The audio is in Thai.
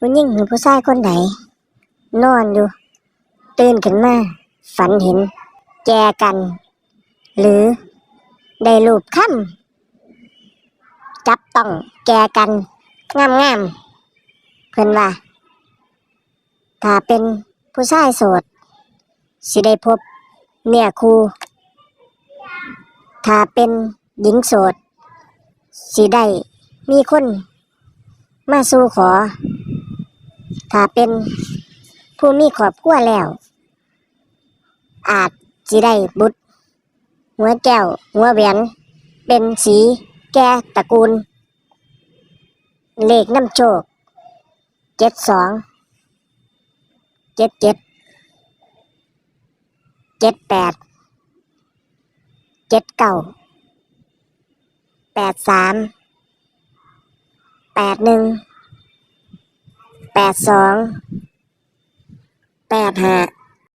ผู้หญิงหรือผู้ชายคนใดนอนอยู่ ตื่นขึ้นมา ฝันเห็น แจกัน หรือ ได้รูปค่ำจับต้องแจกัน งามงามๆเพิ่อนว่า ถ้าเป็นผู้ชายโสด สิได้พบเมียครูถ้าเป็นหญิงโสด สิได้มีคน มาสู่ขอ ถ้าเป็นผู้มีครอบครัวแล้ว อาจสิได้บุตรหัวแก้วหัวแหวนเป็นสีแก่ตระกูล เลขน้ำโชคเจ็ดสองเจ็ดเจ็ดเจ็ดแปดเจ็ดเก้าแปดสามแปดหนึ่ง แปดสองแปดห้า